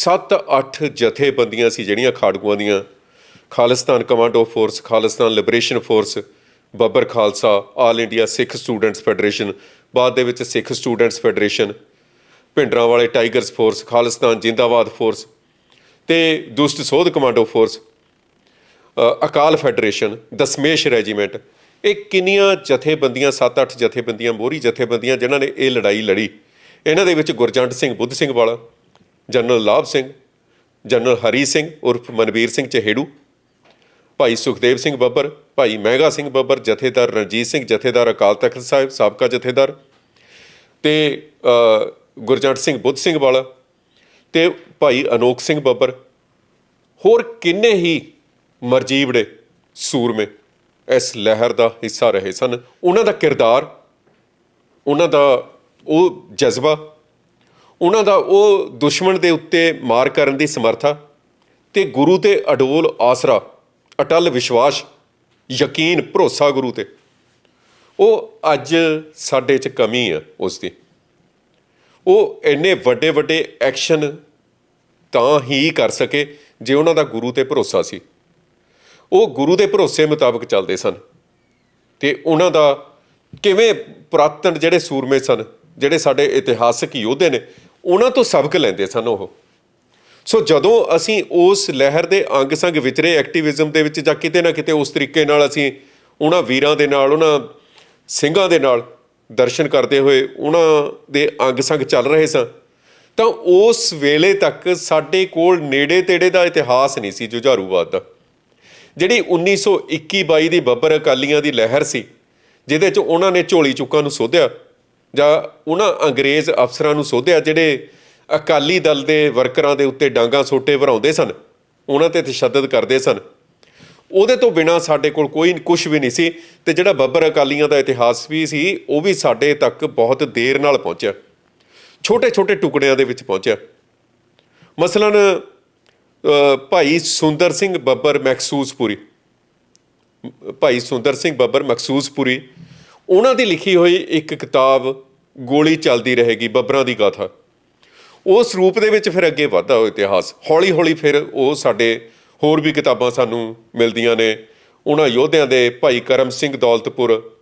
7-8 ਜਥੇਬੰਦੀਆਂ ਸੀ ਜਿਹੜੀਆਂ ਖਾੜਕੂਆਂ ਦੀਆਂ। Khalistan commando force Khalistan liberation force Babbar Khalsa all India Sikh students federation ਬਾਅਦ ਦੇ ਵਿੱਚ ਸਿੱਖ ਸਟੂਡੈਂਟਸ ਫੈਡਰੇਸ਼ਨ ਭਿੰਡਰਾਂ ਵਾਲੇ ਟਾਈਗਰਸ ਫੋਰਸ ਖਾਲਿਸਤਾਨ ਜਿੰਦਾਬਾਦ ਫੋਰਸ ਤੇ Dusht Sodh commando force Akal federation Dashmesh regiment ਇਹ ਕਿੰਨੀਆਂ ਜਥੇਬੰਦੀਆਂ 7-8 ਜਥੇਬੰਦੀਆਂ, ਮੋਹਰੀ ਜਥੇਬੰਦੀਆਂ ਜਿਨ੍ਹਾਂ ਨੇ ਇਹ ਲੜਾਈ ਲੜੀ। ਇਹਨਾਂ ਦੇ ਵਿੱਚ ਗੁਰਜੰਟ ਸਿੰਘ, ਬੁੱਧ ਸਿੰਘ ਵਾਲਾ ਜਨਰਲ ਲਾਭ ਸਿੰਘ, ਜਨਰਲ ਹਰੀ ਸਿੰਘ ਉਰਫ ਮਨਵੀਰ ਸਿੰਘ ਚਹੇੜੂ, ਭਾਈ ਸੁਖਦੇਵ ਸਿੰਘ ਬੱਬਰ, ਭਾਈ ਮਹਿਗਾ ਸਿੰਘ ਬੱਬਰ ਜਥੇਦਾਰ ਰਣਜੀਤ ਸਿੰਘ ਜਥੇਦਾਰ ਅਕਾਲ ਤਖਤ ਸਾਹਿਬ, ਸਾਬਕਾ ਜਥੇਦਾਰ ਤੇ ਗੁਰਜੰਟ ਸਿੰਘ ਬੁੱਧ ਸਿੰਘ ਵਾਲਾ ਤੇ ਭਾਈ ਅਨੋਖ ਸਿੰਘ ਬੱਬਰ। ਹੋਰ ਕਿੰਨੇ ਹੀ ਮਰਜੀਵੜੇ ਸੂਰਮੇ, ਇਸ ਲਹਿਰ ਦਾ ਹਿੱਸਾ ਰਹੇ ਸਨ। ਉਹਨਾਂ ਦਾ ਕਿਰਦਾਰ, ਉਹਨਾਂ ਦਾ ਉਹ ਜਜ਼ਬਾ ਉਹਨਾਂ ਦਾ ਉਹ ਦੁਸ਼ਮਣ ਦੇ ਉੱਤੇ ਮਾਰ ਕਰਨ ਦੀ ਸਮਰੱਥਾ ਤੇ ਗੁਰੂ ਤੇ ਅਡੋਲ ਆਸਰਾ, ਅਟਲ ਵਿਸ਼ਵਾਸ, ਯਕੀਨ, ਭਰੋਸਾ ਗੁਰੂ ਤੇ। ਉਹ ਅੱਜ ਸਾਡੇ 'ਚ ਕਮੀ ਆ ਉਸ ਦੀ। ਉਹ ਇੰਨੇ ਵੱਡੇ ਵੱਡੇ ਐਕਸ਼ਨ ਤਾਂ ਹੀ ਕਰ ਸਕੇ ਜੇ ਉਹਨਾਂ ਦਾ ਗੁਰੂ ਤੇ ਭਰੋਸਾ ਸੀ। ਉਹ ਗੁਰੂ ਦੇ ਭਰੋਸੇ ਮੁਤਾਬਕ ਚੱਲਦੇ ਸਨ ਤੇ ਉਹਨਾਂ ਦਾ ਕਿਵੇਂ ਪੁਰਾਤਨ ਜਿਹੜੇ ਸੂਰਮੇ ਸਨ, ਜਿਹੜੇ ਸਾਡੇ ਇਤਿਹਾਸਕ ਯੋਧੇ ਨੇ ਉਹਨਾਂ ਤੋਂ ਸਬਕ ਲੈਂਦੇ ਸਨ ਉਹ। ਸੋ ਜਦੋਂ ਅਸੀਂ ਉਸ ਲਹਿਰ ਦੇ ਅੰਗ ਸੰਗ ਵਿਚਰੇ ਐਕਟਿਵਿਜ਼ਮ ਦੇ ਵਿੱਚ ਜਾਂ ਕਿਤੇ ਨਾ ਕਿਤੇ ਉਸ ਤਰੀਕੇ ਨਾਲ ਅਸੀਂ ਉਹਨਾਂ ਵੀਰਾਂ ਦੇ ਨਾਲ, ਉਹਨਾਂ ਸਿੰਘਾਂ ਦੇ ਨਾਲ ਦਰਸ਼ਨ ਕਰਦੇ ਹੋਏ ਉਹਨਾਂ ਦੇ ਅੰਗ ਸੰਗ ਚੱਲ ਰਹੇ ਸਾਂ, ਤਾਂ ਉਸ ਵੇਲੇ ਤੱਕ ਸਾਡੇ ਕੋਲ ਨੇੜੇ ਤੇੜੇ ਦਾ ਇਤਿਹਾਸ ਨਹੀਂ ਸੀ ਜੁਝਾਰੂਵਾਦ ਦਾ। ਜਿਹੜੀ 1921-22 ਦੀ ਬੱਬਰ ਅਕਾਲੀਆਂ ਦੀ ਲਹਿਰ ਸੀ, ਜਿਹਦੇ 'ਚ ਉਹਨਾਂ ਨੇ ਝੋਲੀ ਚੁੱਕਾਂ ਨੂੰ ਸੋਧਿਆ ਜਾਂ ਉਹਨਾਂ ਅੰਗਰੇਜ਼ ਅਫਸਰਾਂ ਨੂੰ ਸੋਧਿਆ ਜਿਹੜੇ ਅਕਾਲੀ ਦਲ ਦੇ ਵਰਕਰਾਂ ਦੇ ਉੱਤੇ ਡਾਂਗਾ ਸੋਟੇ ਭਰਾਉਂਦੇ ਸਨ, ਉਹਨਾਂ ਤੇ ਤਸ਼ੱਦਦ ਕਰਦੇ ਸਨ। ਉਹਦੇ ਤੋਂ ਬਿਨਾ ਸਾਡੇ ਕੋਲ ਕੋਈ ਕੁਝ ਵੀ ਨਹੀਂ ਸੀ ਤੇ ਜਿਹੜਾ ਬੱਬਰ ਅਕਾਲੀਆਂ ਦਾ ਇਤਿਹਾਸ ਵੀ ਸੀ, ਉਹ ਵੀ ਸਾਡੇ ਤੱਕ ਬਹੁਤ ਦੇਰ ਨਾਲ ਪਹੁੰਚਿਆ। ਛੋਟੇ ਛੋਟੇ ਟੁਕੜਿਆਂ ਦੇ ਵਿੱਚ ਪਹੁੰਚਿਆ। ਮਸਲਨ ਭਾਈ ਸੁੰਦਰ ਸਿੰਘ ਬੱਬਰ ਮਖਸੂਸਪੁਰੀ ਭਾਈ ਸੁੰਦਰ ਸਿੰਘ ਬੱਬਰ ਮਖਸੂਸਪੁਰੀ ਉਹਨਾਂ ਦੀ ਲਿਖੀ ਹੋਈ ਇੱਕ ਕਿਤਾਬ ਗੋਲੀ ਚੱਲਦੀ ਰਹੇਗੀ, ਬੱਬਰਾਂ ਦੀ ਗਾਥਾ। ਉਸ ਰੂਪ ਦੇ ਵਿੱਚ ਫਿਰ ਅੱਗੇ ਵਧਦਾ ਉਹ ਇਤਿਹਾਸ। ਹੌਲੀ ਹੌਲੀ ਫਿਰ ਉਹ ਸਾਡੇ ਹੋਰ ਵੀ ਕਿਤਾਬਾਂ ਸਾਨੂੰ ਮਿਲਦੀਆਂ ਨੇ। ਉਹਨਾਂ ਯੋਧਿਆਂ ਦੇ ਭਾਈ ਕਰਮ ਸਿੰਘ ਦੌਲਤਪੁਰ,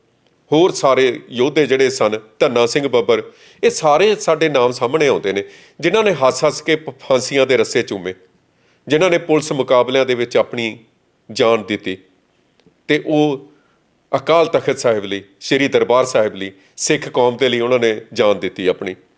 ਹੋਰ ਸਾਰੇ ਯੋਧੇ ਜਿਹੜੇ ਸਨ, ਧੰਨਾ ਸਿੰਘ ਬੱਬਰ, ਇਹ ਸਾਰੇ ਸਾਡੇ ਨਾਮ ਸਾਹਮਣੇ ਆਉਂਦੇ ਨੇ, ਜਿਨ੍ਹਾਂ ਨੇ ਹੱਸ-ਹੱਸ ਕੇ ਫਾਂਸੀਆਂ ਦੇ ਰੱਸੇ ਚੁੰਮੇ, ਜਿਨ੍ਹਾਂ ਨੇ ਪੁਲਿਸ ਮੁਕਾਬਲਿਆਂ ਦੇ ਵਿੱਚ ਆਪਣੀ ਜਾਨ ਦਿੱਤੀ। ਤੇ ਉਹ ਅਕਾਲ ਤਖਤ ਸਾਹਿਬ ਲਈ, ਸ੍ਰੀ ਦਰਬਾਰ ਸਾਹਿਬ ਲਈ, ਸਿੱਖ ਕੌਮ ਦੇ ਲਈ ਉਹਨਾਂ ਨੇ ਜਾਨ ਦਿੱਤੀ ਆਪਣੀ।